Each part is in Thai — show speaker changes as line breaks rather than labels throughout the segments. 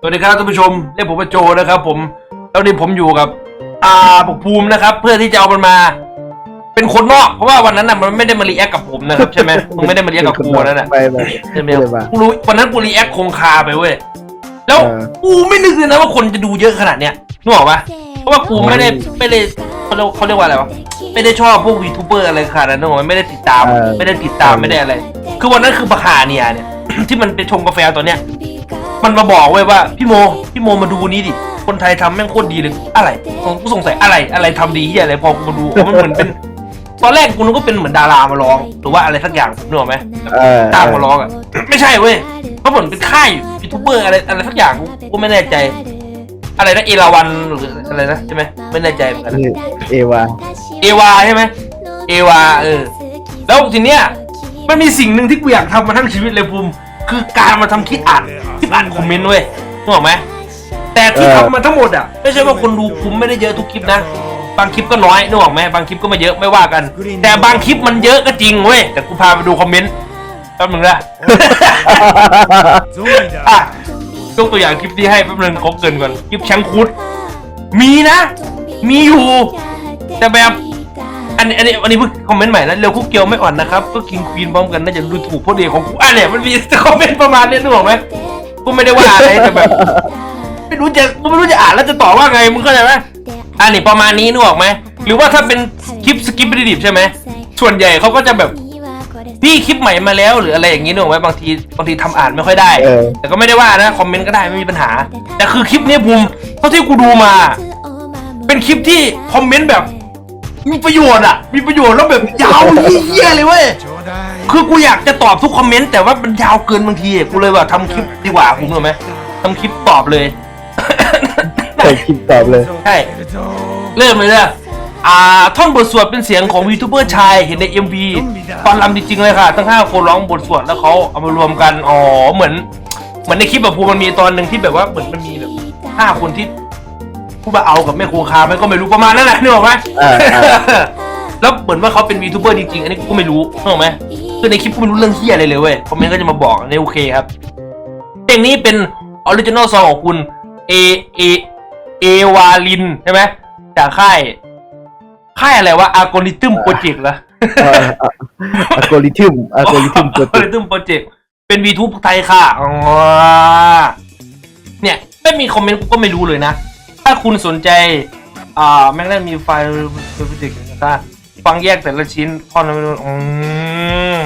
สวัสดีครับท่านผู้ชมเรียกผมว่าโจนะครับผมแล้วนี่ผมอยู่กับอาปกภูมินะครับ เพื่อที่จะเอามันมา เป็นคนนอกเพราะว่าวันนั้นน่ะมันไม่ได้มารีแอคกับผมนะครับใช่ไหมมึงไม่ได้มารีแอคกับกูวันนั้นน่ะ
ไปไป
ใช่ไหม
เลยมา
กูรู้วันนั้นกูรีแอคคงคาไปเว้ยแล้ว
เออ
กูไม่นึกเลยนะว่าคนจะดูเยอะขนาดเนี้ยนึกออกปะเพราะว่ากูไม่ได้ไม่ได้เขาเรียกเขาเรียกว่าอะไรวะไม่ได้ชอบพวกวีทูเบอร์อะไรขนาดนั้นนึกออกไหมไม่ได้ติดตาม
เออ
ไม่ได้ติดตามไม่ได้อะไร คือวันนั้นคือประหาเนี่ยเนี่ยที่มันไปชงกาแฟตัวเนี้ย มันมาบอกเว้ยว่าพี่โมพี่โมมาดูนี้ดิคนไทยทำแม่งโคตรดีเลยอะไรผมก็สงสัยอะไรอะไรทำดีที่อะไรพอกูมาดูอ๋อมันเหมือนเป็น ตอนแรกกูนึกว่าเป็นเหมือนดารามาร้อง หรือว่าอะไรสักอย่างนึกออกไหม
เออ
ตามมาร้องอะ ไม่ใช่เว้ยเขาเหมือนเป็นค่ายยูทูบเบอร์อะไรอะไรสักอย่างกูกูไม่แน่ใจ อะไรนะเอราวันหรืออะไรนะใช่ไหมไม่แน่ใจเหมือนกันนะ
นี่เอวา
เอวาใช่ไหมเอวาเออ แล้วทีเนี้ยมันมีสิ่งหนึ่งที่กูอยากทำมาทั้งชีวิตเลยภูมิ คือการมาทำคลิปอ่านคลิปอ่านคอมเมนต์เว้ยนึกออกไหมแต่ที่ทำมาทั้งหมดอะไม่ใช่ว่าคนดูภูมิไม่ได้เยอะทุกคลิปนะ บางคลิปก็น้อยนึกออกไหมบางคลิปก็ไม่เยอะไม่ว่ากัน แต่บางคลิปมันเยอะก็จริงเว้ยแต่กูพาไปดูคอมเมนต์แป๊บนึงนะอะยกตัวอย่างคลิปที่ให้แป๊บนึงขอเกรินก่อนคลิปแชงคุดมีนะ มีอยู่ แต่แบบ อันนี้อันนี้อันนี้เพิ่งคอมเมนต์ใหม่นะเร็วคุกเกียวไม่อ่อนนะครับก็กินควีนพร้อมกันน่าจะดูถูกพวกเดียของกูอะเนี่ยมันมีคอมเมนต์ประมาณนี้นึกออกไหมกูไม่ได้ว่าอะไรแต่แบบไม่รู้จะกูไม่รู้จะอ่านแล้วจะตอบว่าไงมึงเข้าใจไหมอันนี้ประมาณนี้นึกออกไหมหรือว่าถ้าเป็นคลิปสกิปไปดิบใช่ไหมส่วนใหญ่เขาก็จะแบบพี่คลิปใหม่มาแล้วหรืออะไรอย่างนี้นึกออกไหมบางทีบางทีทำอ่านไม่ค่อยได้
เออ
แต่ก็ไม่ได้ว่านะคอมเมนต์ก็ได้ไม่มีปัญหา แต่คือคลิปเนี้ยภูมิเท่าที่กูดูมา เป็นคลิปที่คอมเมนต์แบบ มีประโยชน์อะ มีประโยชน์แล้วแบบยาวเยี่ยๆเลยเว้ย คือกูอยากจะตอบทุกคอมเมนต์แต่ว่ามันยาวเกินบางทีอะกูเลยว่าทำคลิปดีกว่าคุณรู้ไหมทำคลิปตอบเลย
เคยคิดตอบเลย
ใช่ เริ่มเลยนะอ่าท่อนบทสวดเป็นเสียงของวีทูเบอร์ชายเห็นใน MV ตอนรำจริงๆเลยค่ะ ทั้งห้าคนร้องบทสวดแล้วเขาเอามารวมกัน อ๋อ เหมือน เหมือนในคลิปแบบภูมันมีตอนหนึ่งที่แบบว่าเหมือนมันมีแบบห้าคนที่ ผู้มาเอากับแม่ครูคาไม่ก็ไม่รู้ประมาณนั้นแหละนึกออกไหม
อ่าอ่า
แล้วเหมือนว่าเขาเป็นวีทูเบอร์จริงๆอันนี้กูก็ไม่รู้นึกออกไหมคือในคลิปกูไม่รู้เรื่องเฮียอะไรเลยเว้ยคอมเมนต์ก็จะมาบอกในโอเคครับเพลงนี้เป็นออริจินอลซองของคุณเอเอเอวาลินใช่ไหมจากค่ายค่ายอะไรวะอาร์กริทึมโปรเจกต์เหรอ
อัลกอริทึมอัลกอริทึมตัว
อาร์กริทึมโปรเจกต์เป็นวีทูบไทยค่ะ อ๋อ เนี่ย ไม่มีคอมเมนต์กูก็ไม่รู้เลยนะ ถ้าคุณสนใจ อ่าแม่งได้มีไฟล์โปรเจกต์นะครับฟังแยกแต่ละชิ้นท่อนละไม่รู้อืม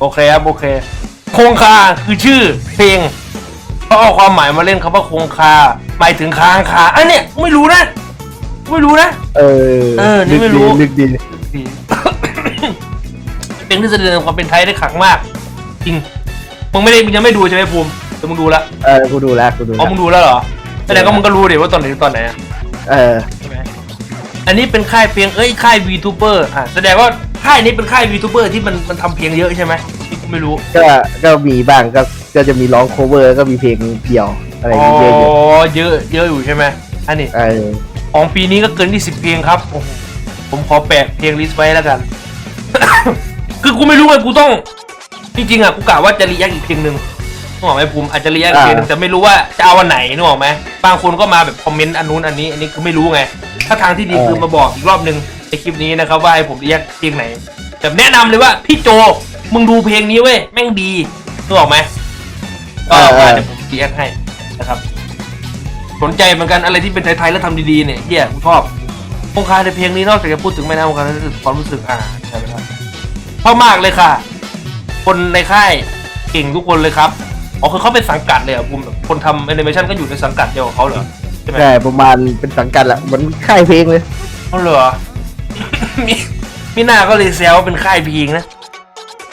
โอเคครับโอเค โครงคาคือชื่อเพลงเขาเอาความหมายมาเล่นคำว่าโครงคา หมายถึงค้างคาอันเนี้ยไม่รู้นะ ไม่รู้นะ
เออ
เออนี่ไม่รู้
ลึกดี
เป็นที่แสดงความเป็นไทยได้ขลังมาก จริง มึงไม่ได้มึงยังไม่ดูใช่ไหมภูมิแต่มึงดูละ
เออกูดูแล้วกูดู
อ๋อ
แล้ว
มึงดูแล้วเหรอ แสดงก็มึงก็รู้เดี๋ยวว่าตอนไหนตอนไหนอะ
เออ
ใช่ไหมอันนี้เป็นค่ายเพลงเอ้ยค่าย VTuber อะแสดงว่าค่ายนี้เป็นค่าย VTuber ที่มันมันทำเพลงเยอะใช่ไหมที่กูไม่รู้
ก็ ก็มีบ้าง ก็ ก็จะมีร้องโคเวอร์ก็มีเพลงเดี่ยวอะไรอย่าง
อ๋อ
เงี้ยเยอะอยู่
เยอะเยอะอยู่ใช่ไหมอันนี้
เออ
ของปีนี้ก็เกิน 20 เพลงครับโอ้โหผมขอแปะเพลงลิสต์ไว้แล้วกัน คือกูไม่รู้ว่ากูต้อง จริงๆอะกูกะว่าจะรีแอคอีกเพลงหนึ่ง นึกออกไหมภูมิอาจจะรีแอคอีกเพลงหนึงแต่ไม่รู้ว่าจะเอาวันไหนนึกออกไหมบางคนก็มาแบบคอมเมนต์อันนู้นอันนี้อันนี้คือไม่รู้ไง ถ้าทางที่ดีคือมาบอกอีกรอบหนึ่งในคลิปนี้นะครับว่าให้ผมรีแอคเพลงไหนแบบแนะนำเลยว่าพี่โจมึงดูเพลงนี้เว้ยแม่งดีนึกออกไหมก็มาเดี๋ยวผมรีแอคให้นะครับสนใจเหมือนกันอะไรที่เป็นไทยๆแล้วทำดีๆเนี่ยเฮียผมชอบคงคาในเพลงนี้นอกจากจะพูดถึงแม่น้ำคงคาแล้วรู้สึกความรู้สึกอ่าใช่ไหมครับชอบมากเลยค่ะ คนในค่ายเก่งทุกคนเลยครับ อ๋อคือเขาเป็นสังกัดเลยเหรอะภูมิแบบคนทำแอนิเมชันก็อยู่ในสังกัดเดียวกับเขาเหรอใช่ไหม
ใช่ประมาณเป็นสังกัดแหละเหมือนค่ายเพลงเลย
เขาเหรอ มีมีหน้าก็เลยแซวว่าเป็นค่ายเพลงนะ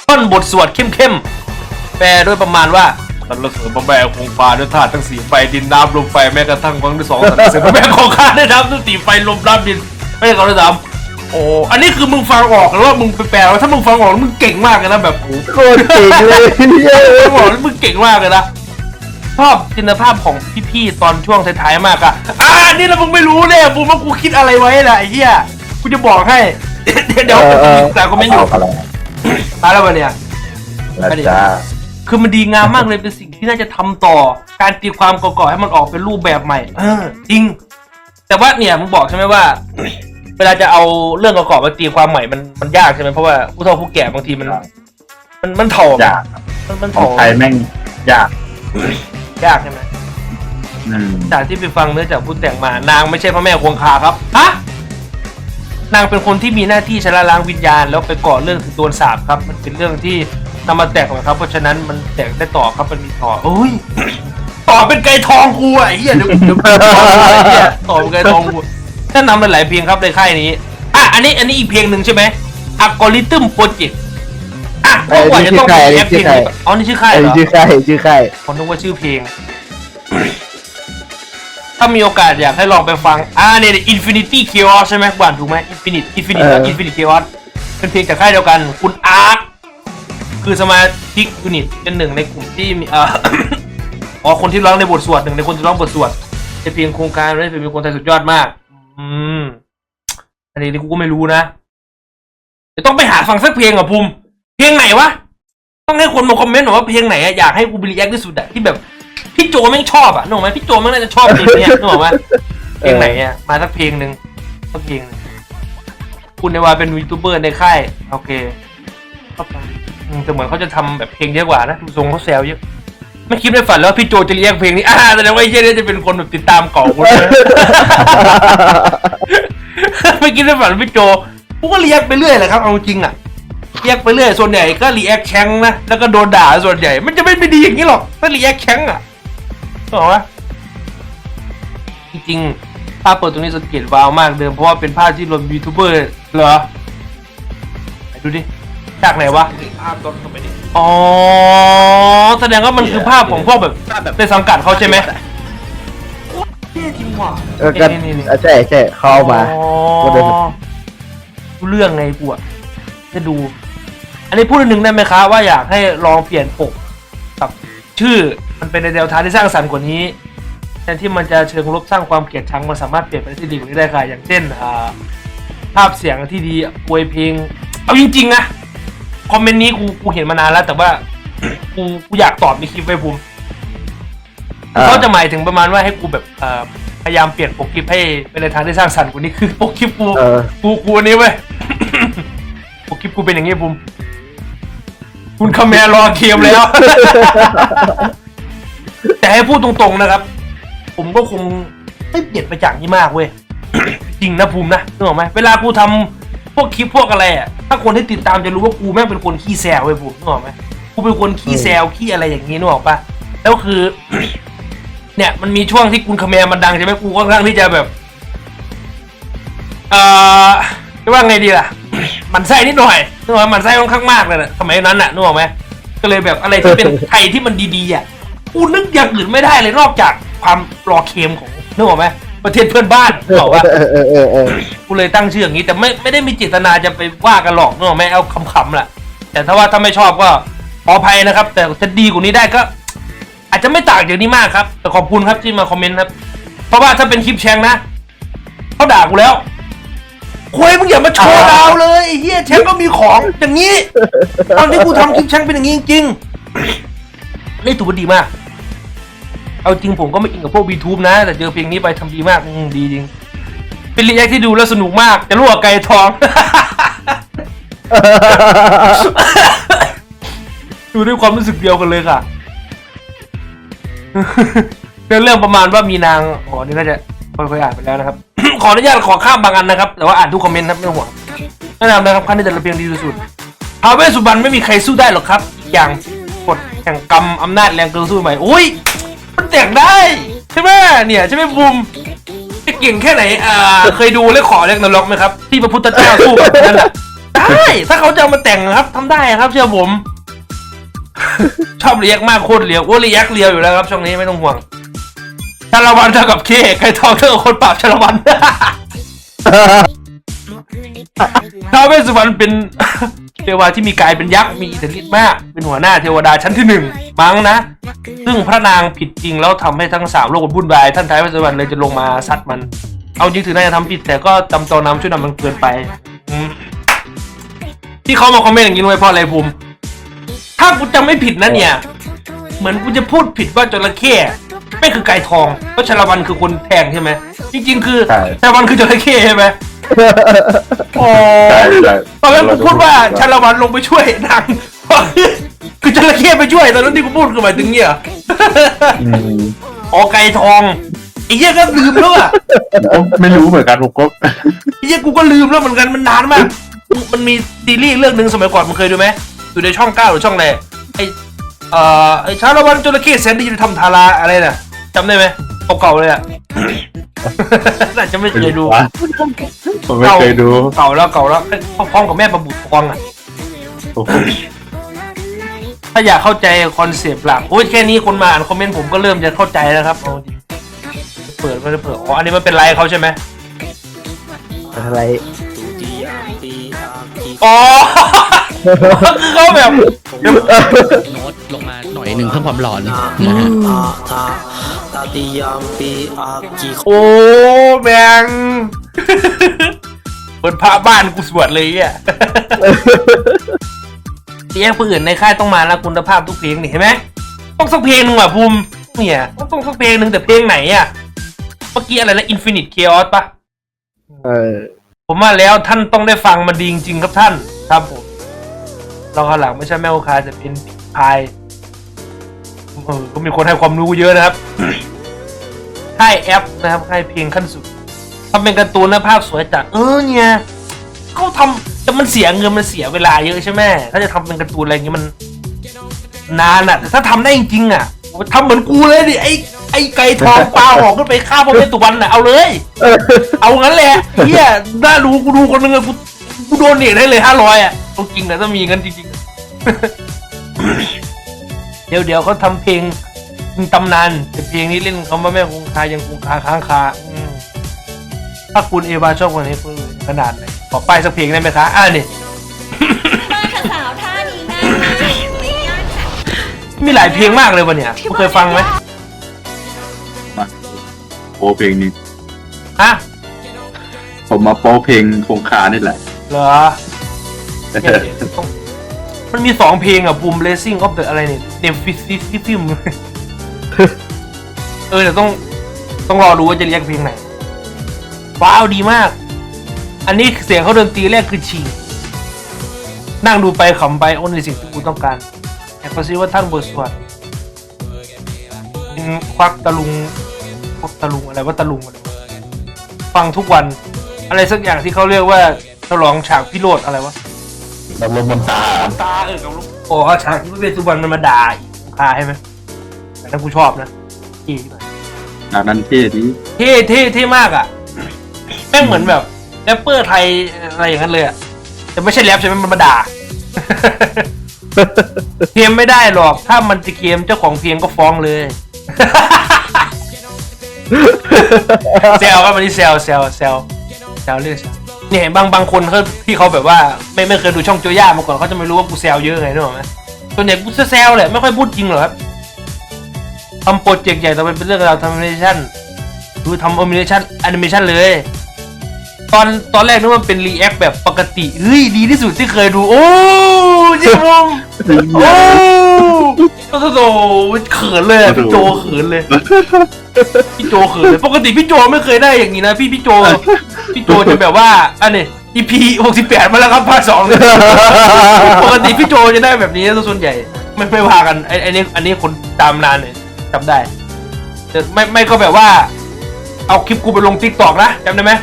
ท่อนบทสวดเข้มๆแปลด้วยประมาณว่าสรรเสริญพระแม่คงคาด้วยธาตุทั้งสี่ไฟดินน้ำลมไฟแม้กระทั่งฟังด้วยสองสรรเสริญพระแม่คงคาด้วยน้ำทั้งสี่ไฟลมน้ำดินไม่ใช่เขาด้วยซ้ำโอ้อันนี้คือมึงฟังออกหรือว่ามึงไปแปลว่าถ้ามึงฟังออกแล้วมึงเก่งมากเลยนะแบบโอ้โห
โคตรเก่งเลยเย้
มึงบอกแล้วมึงเก่งมากเลยนะชอบจินตภาพของพี่ๆตอนช่วงท้ายๆมากอะอ่านี่เรามึงไม่รู้เนี่ยบูมว่ากูคิดอะไรไว้แหละไอ้เหี้ยกูจะบอกให้ เดี๋ยวเดี๋ยวแต่ก็ไม่อยู่
อะไร
มาแล้ววันเนี่ย
นะจ๊ะ
คือมันดีงามมากเลยเป็นสิ่งที่น่าจะทำต่อ การตีความก่อๆให้มันออกเป็นรูปแบบใหม่ เออจริง แต่ว่าเนี่ยมึงบอกใช่ไหมว่า เวลาจะเอาเรื่องก่อๆมาตีความใหม่มันมันยากใช่ไหมเพราะว่าผู้เฒ่าผู้แก่บางทีมัน มันมันถ่อม
ยากครับ
มันมัน
ขอ
ถ่
ง
อม
ไทยแม่งยาก
ยากใช่ไหม
อืม
จากที่ไปฟังเนื้อจากผู้แต่งมานางไม่ใช่พระแม่คงคาครับฮะนางเป็นคนที่มีหน้าที่ชะละล้างวิญญาณ แล้วไปก่อเรื่องถึงโดนสาปครับ มันเป็นเรื่องที่นำมาแต่งนะครับเพราะฉะนั้นมันแต่งได้ต่อครับมันมีต่อโอ้ยต่อเป็นไก่ทองกูอะไอ้เหี้ยเดี๋ยวเดี๋ยวต่อไอ้เหี้ยต่อเป็นไก่ทองกู ถ้านำหลายๆเพลงครับในค่ายนี้ อะ อันนี้อันนี้อีกเพลงหนึ่งใช่ไหมอัลกอริทึมโปรเจกต์อะพวกว่าจะต้องมีแอปเพลงนี้อ๋อนี่ชื่อค่าย
ไอ้
เหรอ
ชื่อค่ายชื่อค่าย
ผมนึกว่าชื่อเพลง ถ้ามีโอกาสอยากให้ลองไปฟัง อ่าเนี่ย Infinity Chaos ใช่ไหมกวานถูกไหม Infinite Infinite กับ Infinite Chaos เป็นเพลงจากค่ายเดียวกัน คุณอาร์ตคือสมาชิกยูนิตเป็นหนึ่งในกลุ่มที่มีเอ่ออ๋อคนที่ร้องในบทสวดหนึ่งในคนที่ร้องบทสวดในเพลงโครงการได้เป็นคนไทยสุดยอดมาก อืม อันนี้นี่กูก็ไม่รู้นะเดี๋ยวต้องไปหาฟังสักเพลงอะภูมิเพลงไหนวะ ต้องให้คนมาคอมเมนต์หน่อยว่าเพลงไหนอะอยากให้กูบิรีแอคที่สุดอะที่แบบพี่โจแม่งชอบอะนึกออกไหมพี่โจแม่งน่าจะชอบเพลงเนี้ยนึกออกไหมเพลงไหนอะมาสักเพลงหนึ่งสักเพลงหนึ่งคุณในวาเป็นยูทูบเบอร์ในค่ายโอเคเข้าไปอืมแต่เหมือนเขาจะทำแบบเพลงเยอะกว่านะดูทรงเขาแซวเยอะ ไม่คิดไม่ฝันแล้ววาพี่โจจะเรียกเพลงนี้อ่าแสดงว่าไอ้เช่นนี้จะเป็นคนแบบติดตามเก่ากูเลยไม่คิดไม่ฝันว่าพี่โจกูก็เรียกไปเรื่อยแหละครับเอาจริงอะเรียกไปเรื่อยส่วนใหญ่ก็รีแอคแชงนะแล้วก็โดนด่าส่วนใหญ่ มันจะไม่ไปดีอย่างนี้หรอกถ้ารีแอคแชงอะบอกว่าจริงๆภาพเปิดตรงนี้สังเกตวาวมากเดิมเพราะว่าเป็นภาพที่รวมยูทูบเบอร์เหรอไหนดูดิจากไหนวะ
ภาพต้นเข้าไปดิ
อ๋อ แสดงว่ามันคือภาพของพวกแบบในสังกัดเขาใช่ไหม
จริงว่ะ
เออกัน
นี่นี่นี่
อะใช่ใช่เข้ามา
อ๋อ
ก็เดิน
รู้เรื่องไงกูอะจะดู อันนี้พูดอันหนึ่งได้ไหมคะว่าอยากให้ลองเปลี่ยนปกกับชื่อมันเป็นในแนวทางที่สร้างสรรค์กว่านี้แทนที่มันจะเชิงลบสร้างความเกลียดชังมันสามารถเปลี่ยนไปได้ที่ดีกว่านี้ได้ค่ะ อย่างเช่นอ่าภาพเสียงที่ดีอวยเพลง เอาจริงๆนะ คอมเมนต์นี้กูกูเห็นมานานแล้ว แต่ว่า กูกูอยากตอบในคลิปไว้ภูมิ
อ่า
เขาจะหมายถึงประมาณว่าให้กูแบบเอ่อพยายามเปลี่ยนปกคลิปให้เป็นในทางที่สร้างสรรค์กว่านี้คือปกคลิปกู
เออ
กูกูอันนี้เว้ยปกคลิปกูเป็นอย่างงี้ภูมิคุณคาแมรรอเคมแล้ว แต่ให้พูดตรงๆนะครับ ผมก็คงไม่เปลี่ยนไปจากนี้มากเว้ยจริงนะภูมินะนึกออกไหมเวลากูทำพวกคลิปพวกอะไรอะ ถ้าคนที่ติดตามจะรู้ว่ากูแม่งเป็นคนขี้แซวเว้ยภูมินึกออกไหมกูเป็นคนขี้แซวขี้อะไรอย่างงี้นึกออกปะแล้วคือ เนี่ยมันมีช่วงที่คุณคาแมรมันดังใช่ไหมกูค่อนข้างที่จะแบบ เอ่อจะว่าไงดีล่ะ มันไส้นิดหน่อยนึกออกไหมมันไส้ค่อนข้างมากเลยนะสมัยนั้นน่ะนึกออกไหมก็เลยแบบอะไรที่เป็นไทยที่มันดีๆอะกูนึกอย่างอื่นไม่ได้เลยนอกจากความรอเค็มของนึกออกไหม ประเทศเพื่อนบ้านบอกว่า
เออเออเออเออ
กูเลยตั้งชื่ออย่างนี้ แต่ไม่ไม่ได้มีเจตนาจะไปว่ากันหรอกนึกออกไหมเอาคำๆแหละแต่ถ้าว่าถ้าไม่ชอบก็ขออภัยนะครับ แต่จะดีกว่านี้ได้ก็ อาจจะไม่ต่างจากนี้มากครับ แต่ขอบคุณครับที่มาคอมเมนต์ครับ เพราะว่าถ้าเป็นคลิปแชงนะเขาด่ากูแล้วคุยมึงอย่ามาโชว์ดาวเลยไอ้เฮียแชงก็มีของอย่างนี้ตอนที่กูทำคลิปแชงเป็นอย่างนี้จริงๆนี่ถือว่าดีมาก เอาจริงผมก็ไม่อินกับพวก YouTube นะ แต่เจอเพลงนี้ไปทำดีมากอืมดีจริง เป็นรีแอคที่ดูแล้วสนุกมาก จะลวไก่ทอง ดูด้วยความรู้สึกเดียวกันเลยค่ะเป็นเรื่องประมาณว่ามีนางอ๋อนี่น่าจะค่อยๆอ่านไปแล้วนะครับ ขออนุญาตขอข้ามบางอันนะครับ แต่ว่าอ่านทุกคอมเมนต์ครับไม่ต้องห่วงแนะนำนะครับขั้นที่แต่ละเพียงดีที่สุดท้าวเวสสุบรรณไม่มีใครสู้ได้หรอกครับ อย่างกฎแห่งกรรมอำนาจแรงเกินสู้ใหม่อุ้ย แต่งได้ ใช่ไหมเนี่ยใช่ไหมบูมจะเก่งแค่ไหนอ่าเคยดูเลขขอเลขนรกไหมครับ ที่พระพุทธเจ้าสู้กับนั่นแหละได้ถ้าเขาจะเอามาแต่งนะครับทำได้ครับ เชื่อผม ชอบเรียกมากโคตรเรียวโอ้เรียกเรียวอยู่แล้วครับช่วงนี้ไม่ต้องห่วงชาละวันเท่ากับเคไก่ทองเท่ากับคนปราบชาละวันท้าวเวสสุวรรณเป็น เทวาที่มีกายเป็นยักษ์มีอิทธิฤทธิ์มาก เป็นหัวหน้าเทวดาชั้นที่หนึ่งมั้งนะ ซึ่งพระนางผิดจริงแล้วทำให้ทั้งสามโลกมันวุ่นวาย ท่านท้าวเวสสุวรรณเลยจะลงมาซัดมัน เอาจริงถึงน่าจะทำผิดแต่ก็จำตอนนำช่วยนำมันเกินไปอืมที่เขามาคอมเมนต์อย่างนี้รู้ไหมเพราะอะไรภูมิถ้ากูจำไม่ผิดนะเนี่ย เหมือนกูจะพูดผิดว่าจระเข้ไม่คือไก่ทองเพราะชาละวันคือคนแทงใช่ไหมจริง ๆ คือ
ใช่
ชาละวันคือจระเข้ใช่ไหม อ๋อ
ใช่ใช่
ตอนนั้นกูพูดว่าชาละวันลงไปช่วยนางคือจระเข้ไปช่วยตอนนั้นที่กูพูดคือหมายถึงเนี่ยเหรอ
อืม
อ๋อไก่ทองไอ้เหี้ยก็ลืมแล้วอะ
ผมก็ไม่รู้เหมือนกันผมก็
ไอ้เหี้ยกูก็ลืมแล้วเหมือนกันมันนานมาก มันมีซีรีส์เรื่องหนึ่งสมัยก่อนมึงเคยดูไหมอยู่ในช่องเก้าหรือช่องอะไรไอเอ่อไอชาละวันจระเข้แสนดีจะทำทาราอะไรน่ะจำได้ไหม เก่าๆเลยอะ น่าจะไม่เคยดู
วะผมไม่เคยดู
เก่าแล้วเก่าแล้วพร้อมกับแม่ประบุทองอะ
โอ้โห
ถ้าอยากเข้าใจคอนเซปต์หลักโอ้ยแค่นี้คนมาอ่านคอมเมนต์ผมก็เริ่มจะเข้าใจแล้วครับเอาจริงเปิดไม่ได้เปิดอ๋ออันนี้มันเป็นไลฟ์เขาใช่ไหม
อะไร
อ๋อ คือเขาแบบ
โน้ตลงมาหน่อยหนึ่งเพิ่มความร้อน
นะ
นะฮะ
ตาตาตาติยามปีอากิ
โอ้แบงเปิดพระบ้านกูสวดเลยอะเลี้ยงผู้อื่นในค่ายต้องมาแล้วคุณภาพทุกเพลงนี่เห็นไหมต้องสักเพลงหนึ่งว่ะภูมิเนี่ยต้องต้องสักเพลงหนึ่งแต่เพลงไหนอะเมื่อกี้อะไรนะ Infinite Chaos ปะ
เออ
ผมมาแล้วท่านต้องได้ฟังมันดีจริงๆครับท่านครับผม เราข้างหลังไม่ใช่แม่โอคาจะเป็นพายเออก็มีคนให้ความรู้เยอะนะครับค่ายแอปนะครับค่ายเพลงขั้นสุดทำเป็นการ์ตูนนะภาพสวยจัดเออเนี่ยเขาทำแต่มันเสียเงินมันเสียเวลาเยอะใช่ไหมถ้าจะทำเป็นการ์ตูนอะไรอย่างงี้ยมันนานอะแต่ถ้าทำได้จริงๆอะทำเหมือนกูเลยดิไอ้ไอ้ไก่ทองปลาหอกขึ้นไปฆ่าพระเวสสุวรรณอะเอาเลย เอางั้นแหละเฮียน่าดูกูดูคนนึงอะกูกูโดนเนทได้เลยห้าร้อยอะ เอาจริงนะถ้ามีเงินจริงๆ เดี๋ยวเดี๋ยวเขาทำเพลงตำนานแต่เพลงนี้เล่นคำว่าแม่คงคายังคงคาค้างคาอืมถ้าคุณเอวาชอบคนนี้คุณขนาดไหนขอป้ายสักเพลงได้ไหมคะอ่านี่
มาค่ะสาวท่านี้น่ารักไม่ยากค่ะ
มีหลายเพลงมากเลยวันเนี้ยคุณเคยฟังไหม
มาโปรเพลงนี้
ฮะ
ผมมาโปรเพลงคงคานี่แหละ
เหรอ เนี่ยเดียวมันมีสองเพลงอะบูมเลสซิ่งออฟเดอะอะไรเนี่ยเดฟิซิซิฟิมเออเดี๋ยวต้องต้องรอดูว่าจะเรียกเพลงไหนว้าวดีมาก อันนี้เสียงเขาดนตรีแรกคือชิงนั่งดูไปขำไปโอ้ในสิ่งที่กูต้องการแต่ก็ซิว่าท่านบทสวดเป็นควักตะลุงควักตะลุงอะไรว่าตะลุงอะไรฟังทุกวัน อะไรสักอย่างที่เขาเรียกว่าฉลองฉากพิโรธอะไรวะ
รับลมบนตา
ตาเออกับลูกโอ้ฉากที่พระเวสสุวรรณมันมาด่าอีกลูกค้าใช่ไหมแต่ถ้ากูชอบนะเท่มาก
อันนั้นเท่ดี
เท่เท่เท่มากอะแม่งเหมือนแบบแรปเปอร์ไทยอะไรอย่างนั้นเลยอะแต่ไม่ใช่แรปใช่ไหมมันมาด่าเคลมไม่ได้หรอก ถ้ามันจะเคลมเจ้าของเพลงก็ฟ้องเลยเซลครับวันนี้เซลเซลเซลเซลเรียก เซลเนี่ยบางบางคนเขาที่เขาแบบว่าไม่ไม่เคยดูช่องโจย่ามาก่อนเขาจะไม่รู้ว่ากูเซลเยอะไงนึกออกไหมส่วนใหญ่กูจะแซลแหละไม่ค่อยพูดจริงหรอกครับทำโปรเจกต์ใหญ่ต่อไปเป็นเรื่องราวทำแอนิเมชันดูทำแอนิเมชันแอนิเมชันเลย ตอนตอนแรกนึกว่าเป็นรีแอคแบบปกติเฮ้ยดีที่สุดที่เคยดู โอ้จิมมโอ้ โอ้โหเขินเลยอะพี่โจเขินเลย พี่โจเขินเลยปกติพี่โจไม่เคยได้อย่างนี้นะพี่พี่โจ พี่โจจะแบบว่าอันนี้ EP หกสิบแปดมาแล้วครับภาคสองเลยปกติพี่โจจะได้แบบนี้ส่วนใหญ่ไม่ไม่ว่ากันไอ้ไอ้นี่อันนี้คนตามนานเลยจำได้แต่ไม่ไม่ก็แบบว่า เอาคลิปกูไปลงทิกตอกนะจำได้ไหม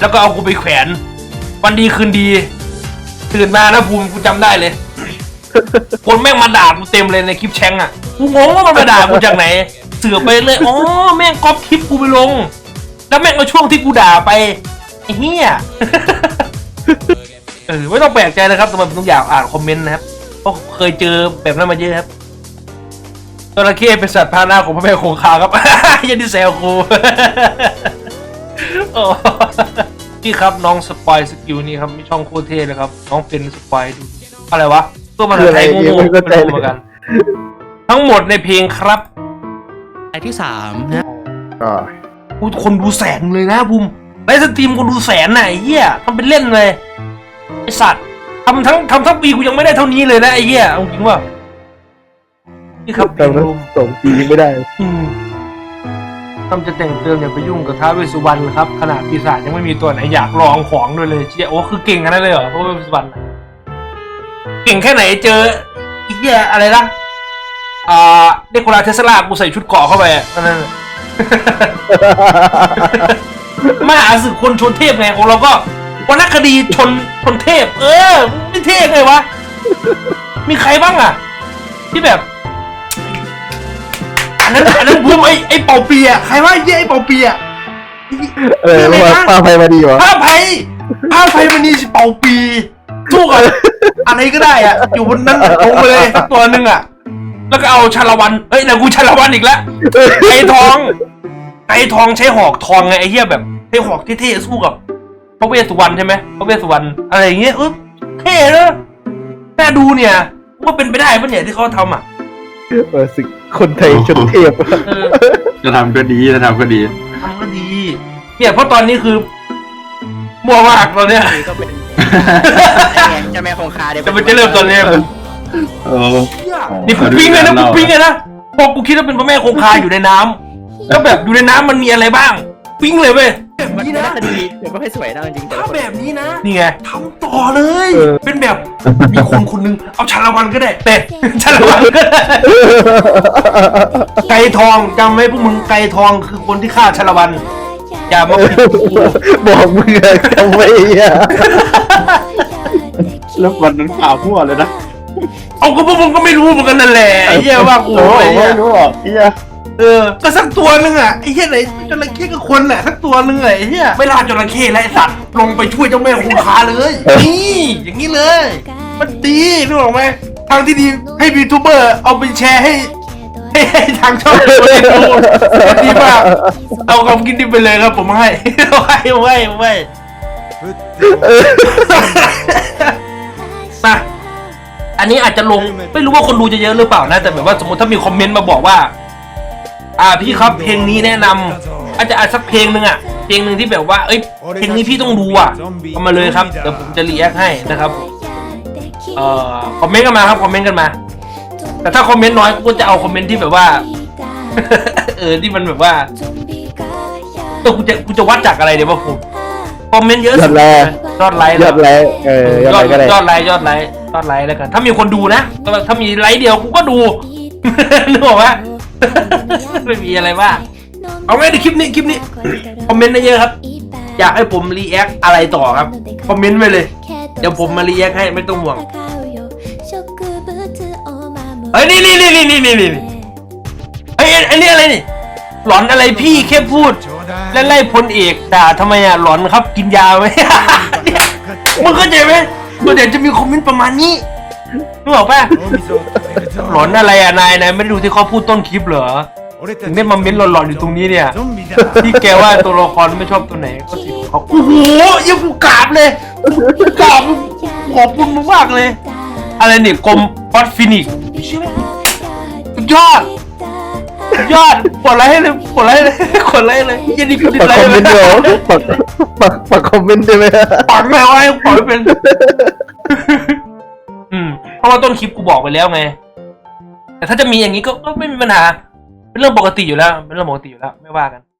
แล้วก็เอากูไปแขวน วันดีคืนดี ตื่นมานะภูมิกูจำได้เลย คนแม่งมาด่ากูเต็มเลยในคลิปแชงอะกูงงว่ามันมาด่ากูจากไหน เสือไปเลยอ๋อแม่งก๊อปคลิปกูไปลง แล้วแม่งเอาช่วงที่กูด่าไปไอ้เหี้ยเออไม่ต้องแปลกใจนะครับทำไมผมต้องอยากอ่านคอมเมนต์นะครับเพราะเคยเจอแบบนั้นมาเยอะครับจระเข้เป็นสัตว์พาหนะของพระแม่คงคาครับ ยันที่แซวครูโอ้นี่ครับน้องสปอยสกิลนี่ครับมีช่องโคตรเท่เลยครับ น้องเป็นสปอยดูอะไรวะ ตัวภาษาไทย
คืออะไร
โง่
ไม่
ๆ
เข้าใจ
ไม่รู้เหมือนกัน ทั้งหมดในเพลงครับ
ไอที่สามนะ
ก็
กูคนดูแสนเลยนะภูมิไลฟ์สตรีมคนดูแสนน่ะไอ้เหี้ยทำเป็นเล่นเลยไอสัตว์ทำทั้งทำทั้งปีกูยังไม่ได้เท่านี้เลยนะไอ้เหี้ยเอาจริงว่าพี่ครับเพ
แต่
ลง
มัน
รูม
ส่งจริงไม่ได้
อืมทำจะแต่งเติมอย่าไปยุ่งกับท้าวเวสสุวรรณเลยครับ ขนาดปีศาจยังไม่มีตัวไหนอยากลองของด้วยเลยเจ๊โอ้คือเก่งขนาดนั้นเลยเหรอท้าวเวสสุวรรณน่ะ เก่งแค่ไหนเจออีเหี้ยอะไรนะอ่าเดโคราเทสลากูใส่ชุดเกราะเข้าไปอะนั่นนะมหาศึกคนชนเทพไงของเราก็วรรณคดีชนชนเทพ เออไม่เทพไงวะ มีใครบ้างอะ ที่แบบ อันนั้นอันนั้นภูมิไอ้ไอ้เป่าเปียใครว่าไอ้เหี้ยไอ้เป่าเปีย
เออว่าป้าไฟมาดีวะ
ผ้าไผ่ผ้าไผ่มันนี่เป่าปีสู้กับ อะไรก็ได้อะ อยู่บนนั้นลงไปเลยสักตัวหนึ่งอะ แล้วก็เอาชาละวันเฮ้ยนะกูชาละวันอีกแล้วไก่ทองไก่ทองใช้หอกทองไงไอ้เหี้ยแบบใช้หอกเท่ๆสู้กับพระเวสสุวรรณใช่ไหมพระเวสสุวรรณอะไรอย่างเงี้ยเออเท่เนอะน่าดูเนี่ยว่าเป็นไปได้ปะเนี่ยที่เขาทำอะ
เออสึกคนไทยชนเทพ
เออ
จะทำก็ดีจะทำก็ดี
ทำก็ดี เนี่ยเพราะตอนนี้คือมัวมากตอนเนี้ย
ก็เป็นเจ้าแม่คงคาเดี๋ยว
แต่มันจะเริ่มตอนเนี้ย
เออ
นี่กูปิ้งเลยนะกูปิ้งเลยนะพอกูคิดว่าเป็นพระแม่คงคาอยู่ในน้ำแล้วแบบอยู่ในน้ำมันมีอะไรบ้าง ปิ้งเลยเว้ยแบบ
มัน
นี้
น่า
นะ
จะดีเดี๋ยวไม่ค่อยสวยเท่าจริงๆแต่
ถ้า
ละคน
แบบนี้นะนี่ไงทำต่อเลย
เออ
เป็นแบบมีคนคนหนึงเอาชาละวันก็ได้แต่ชาละวันก็ได้ไก่ทองจำไว้พวกมึงไก่ทองคือคนที่ฆ่าชาละวันอย่ามาผิดกู
บอกมึงอะทำไมอะ
แล้ววันนั้นข่าวพั่วเลยนะ
เอาก็พวกมึงก็ไม่รู้เหมือนกันนั่นแหละไอ้เหี้ยว่ากู
โอ้
ไอ้เหี้
ไม่
ย
รู้หรอกเฮีย
เออ ก็สักตัวนึงอะไอ้เหี้ยไหนจระเข้กับคนแหละสักตัวนึงอะไอ้เหี้ยไม่ล่าจระเข้และไอ้สัตว์ลงไปช่วยเจ้าแม่คงคาเลย นี่อย่างนี้เลย มันดีรู้หรอกไหมทางที่ดีให้ยูทูบเบอร์เอาไปแชร์ให้ให้ให้ทางช่องตัวเองดูดีมากเอาคำกินดิบไปเลยครับผมให้เอาให้เอาให้เอาให้มา อันนี้อาจจะลงไม่รู้ว่าคนดูจะเยอะหรือเปล่านะ แต่แบบว่าสมมติถ้ามีคอมเมนต์มาบอกว่า อ่าพี่ครับเพลงนี้แนะนำอาจจะอาจสักเพลงหนึ่งอะเพลงหนึ่งที่แบบว่าเอ้ยเพลงนี้พี่ต้องดูอะเอามาเลยครับเดี๋ยวผมจะรีแอคให้นะครับเอ่อคอมเมนต์กันมาครับคอมเมนต์กันมา แต่ถ้าคอมเมนต์น้อยกูก็จะเอาคอมเมนต์ที่แบบว่าเออที่มันแบบว่าเออกูจะกูจะวัดจากอะไรเดี๋ยวว่าผมคอมเมนต์เยอะสุดยอดไลค์
ยอดไลค์เออยอด
ยอ
ไล
ด
ค์ก็ได้
ยอดไลค์ยอดไลค์ ยอดไลค์แล้วกัน ถ้ามีคนดูนะแต่ว่าถ้ามีไลค์เดียวกูก็ดูนึกออกปะไม่มีอะไรบ้างเอาไว้ในคลิปนี้คลิปนี้คอมเมนต์ได้เยอะครับ อยากให้ผมรีแอคอะไรต่อครับคอมเมนต์ไว้เลย เดี๋ยวผมมารีแอคให้ไม่ต้องห่วงเฮ้ยนี่นี่นี่นี่นี่นี่นี่เฮ้ยอันนี้อะไรนี่หลอนอะไรพี่แค่พูด แล้วไล่พลเอกด่าทำไมอะหลอนครับกินยาไหมเนี่ยมึงเข้าใจไหม ตัวเดี๋ยวจะมีคอมเมนต์ประมาณนี้นึกออกปะหลอนอะไรอะนายนายไม่ได้ดูที่เขาพูดต้นคลิปเหรอถึงได้มาเม้นหลอนๆอยู่ตรงนี้เนี่ย ที่แกว่าตัวละครไม่ชอบตัวไหนก็สิเขาโอ้โหยังกูกราบเลยกูกราบขอบคุณมึงมากเลย อะไรเนี่ยกรมฟอสฟินิกสุดยอด สุดยอดกดไลค์ให้เลยกดไลค์เลยกดไลค์เลยยันดีกูดิ
ปัก
ไล
คอ
ค์
มเม
เล
นต์เดียวยปักปักปักคอมเมนต์ได้ไหม
ปังไม่เอาให้ปังไม่เป็น อืม เพราะว่าต้นคลิปกูบอกไปแล้วไง แต่ถ้าจะมีอย่างนี้ก็ก็ไม่มีปัญหา เป็นเรื่องปกติอยู่แล้ว เป็นเรื่องปกติอยู่แล้ว ไม่ว่ากัน